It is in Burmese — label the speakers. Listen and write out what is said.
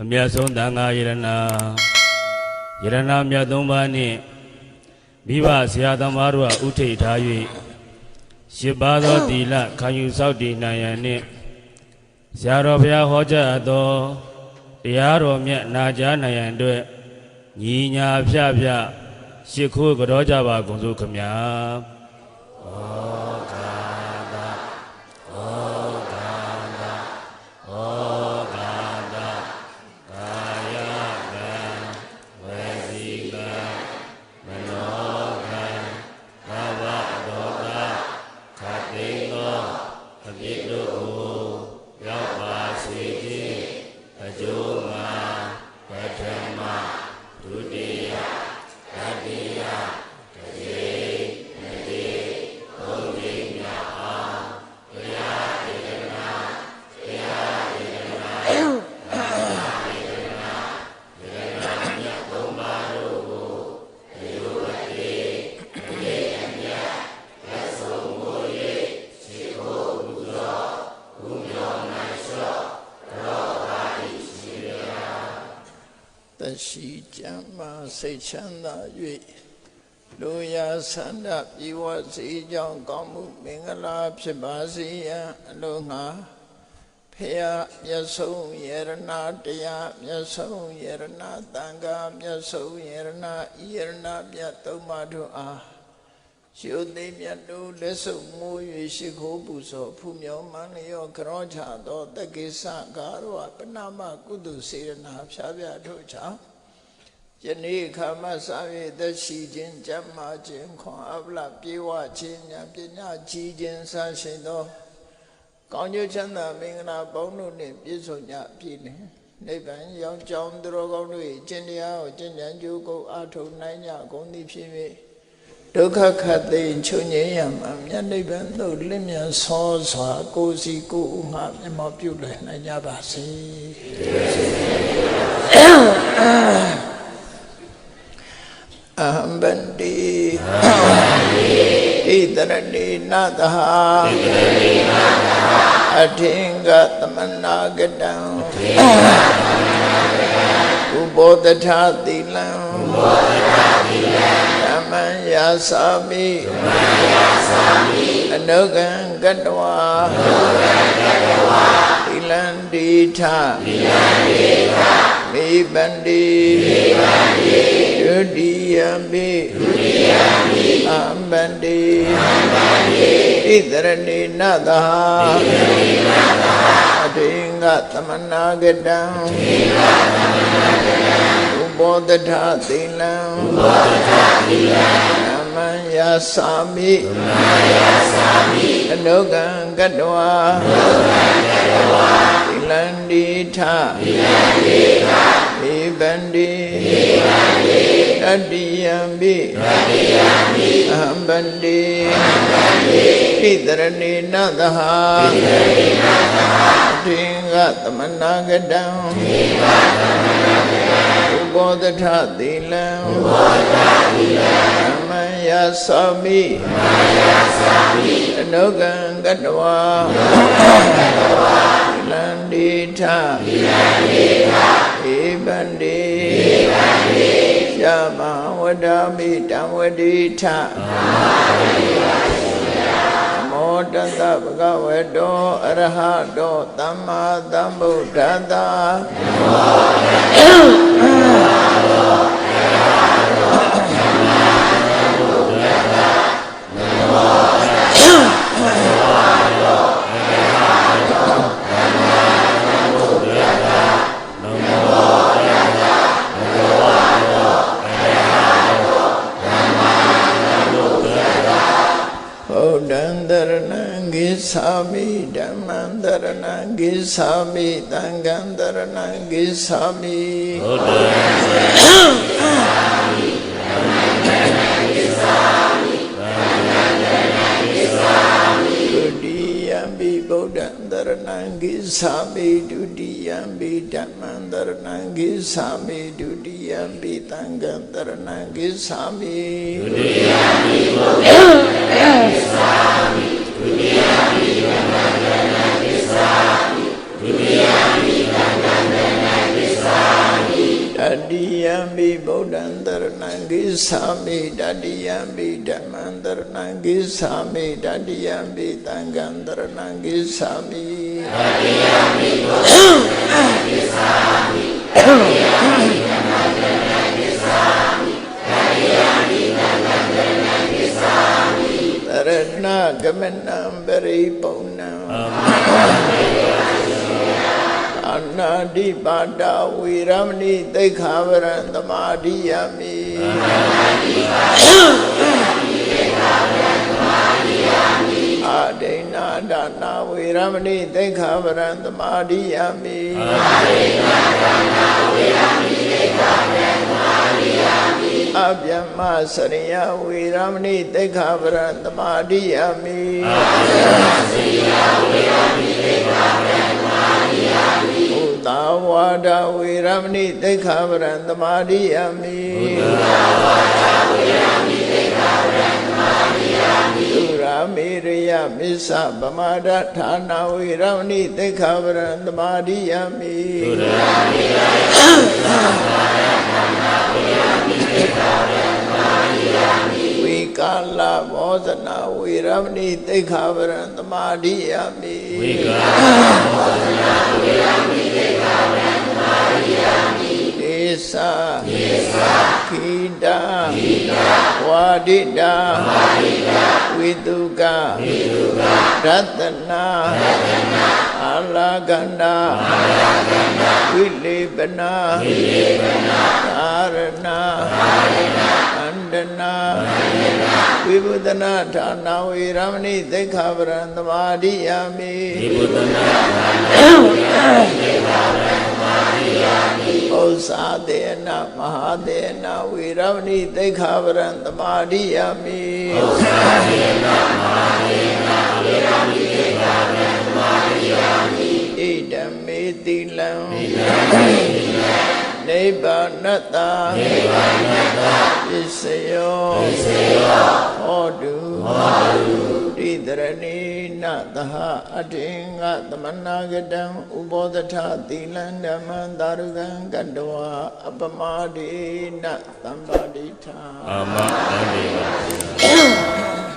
Speaker 1: အမြတ်ဆုံးသံဃာယရဏယရဏမြတ်သုံးပါးနှင့်မိဘဆရာသမားတို့ကဥထိတ်ထား၍ရှစ်ပါးသောသီလခံယူစောင့်တည်နိုင်ရန်နှင့်ဆရာတော်ဘုရားဟောကြားအပ်သောတရားတော်မြတ်နာကြားနိုင်ရန်အတွက်ညီညာဖြဖြရှ िख ိုးကြောကြပါကုန်စို့ခမညာ ရှိကြမ်းမှ
Speaker 2: စိတ်ချမ်းသာ၍လူရာဆန္ဒပြေဝစေကြောင်းကောင်းမှုမင်္ဂလာဖြစ်ပါစေရန်အလိုငှာဖေယမြတ်ဆုံးယရနာတရားမြတ်ဆုံးယရနာတန်ခါမြတ်ဆုံးယရနာဤယရနာမြတ်သုံးပါးတို့အား ရှုသိမြတ်တို့လက်စုံမိုး၍ရှိခိုးပူဇော်ဖူးမြော်မန်းလျောကြောချသောတက္ကိစ္စကာရောပဏမကုသစေရနာဖြားပြတို့ကြောင့်ယနေ့ခါမစာ၍သက်ရှိခြင်းကြမ်းမာခြင်းခွန်အပလပြေဝခြင်းဉာဏ်ပညာကြီးခြင်းစရှိသောကောင်းကျိုးချမ်းသာမင်္ဂလာပေါင်းတို့နှင့်ပြည့်စုံကြပြီလင်နိဗ္ဗာန်ရောက်ကြောင်းသူတော်ကောင်းတို့၏ကျင့်တရားကိုကျင့်ကြံကြိုးကိုအားထုတ်နိုင်ကြကုန်သည်ဖြစ်၍ ဒုက္ခခတ်သိမ်းချုပ်ငြိမ်းရမှမြတ်နိဗ္ဗာန်သို့လင်းမြန်ဆောစွာကိုယ်စီကိုယ်ဥငှမျက်မှောက်ပြုလည်နိုင်ကြပါစေအဟံဗန္တိဣတရဏိနသဟအထင်္ဂသမနာကတံဥပောတထသီလံ ဓမ္မံယာစာမိအနုကံကတဝါသီလံတိထမိဗန္တိဒုတိယမိအံဗန္တိဣတရဏိနသအထင်္ဂသမနာကတံဥပောတ ထသီလံဓမ္မံယာစာမိအနုကံကတဝါသီလံတိထမိဗန္တိတတိယံပိအဟံဗန္တိဣတရဏိနသဟအထင်္ဂသမနာကတံဥပောတ ထသီလံဓမ္မံယာသာမိအနုကံကတဝါသီလံတိထဧဗန္တိယမဝဒာမိတံဝတိထမောတ တဗကဝတောအရဟတောသမ္မာသမ္ဗုဒ္ဓတ္တဘု ဏံဂိသာမိဓမ္မံတရဏံဂိသာမိသံဃံတရဏံဂိသာမိ
Speaker 1: ဘုဒ္ယံ
Speaker 2: ပိဗုဒ္ဓံတရဏံဂိသာမိတတိယံပိ
Speaker 1: ဓမ္မံ
Speaker 2: တရဏံဂိသာမိတတိယံပိသံဃံတရဏံဂိသာမိတရဏဂမနံပရိပုံဏံအနာ တိပါဒဝေရမဏိသိက္ခာဝရံသမာဓိယမိအာဒိဏဒါနာဝေရမဏိသိက္ခာဝရံသမာဓိယမိအဗျမ္မစရိယဝေရမဏိသိက္ခာဝရံသမာဓိယမိဘုသာဝါ ဒဝေရမဏိသိက္ခာပရံသမာဓိယမိဘုသာဝါဒဝေရမဏိသိက္ခာပရံသမာဓိယမိသုရာမေရယမစ္ဆပမာဒဌာနဝေရမဏိသိက္ခာပရံသမာဓိယမိသုရာဝေကာလဘောဇနာဝေရမဏိသိက္ခာပရံသမာဓိယမိ
Speaker 1: ဝိကာ
Speaker 2: ဒေ ခိတာခိတာဝါဒိတာဝါဒိတာဝိတုကဝိတုကရတနာရတနာအာလာကန္တာအာလာကန္တာဝိလေပနာဝိလေပနာသာရဏသာရဏအန္တနာအန္တနာဝိဘုဒနာဌာနဝေရမဏိသိက္ခာပရံသမာဓိယမိ
Speaker 1: ဒီဘုဒ္ဓနာ
Speaker 2: မဏိသိက္ခာပရံသမာဓိယမိဩဇာတေနမဟာတေနဝေရမဏိသိက္ခာပရံသမာဓိယမိဣဒံမေတိလံနိဗ္ဗာနတ္တာနိဗ္ဗာနတ္တာပစ္စယောပစ္စယောဟောတုဟောတု တိတရဏိနသဟအတေငသမနာကတံဥပောဒထသီလံဓမ္မံသာရုကံကတ္တဝအပမဒေနသမ္ပါဒိဋ္ဌာ
Speaker 1: အာမအန္တိပါ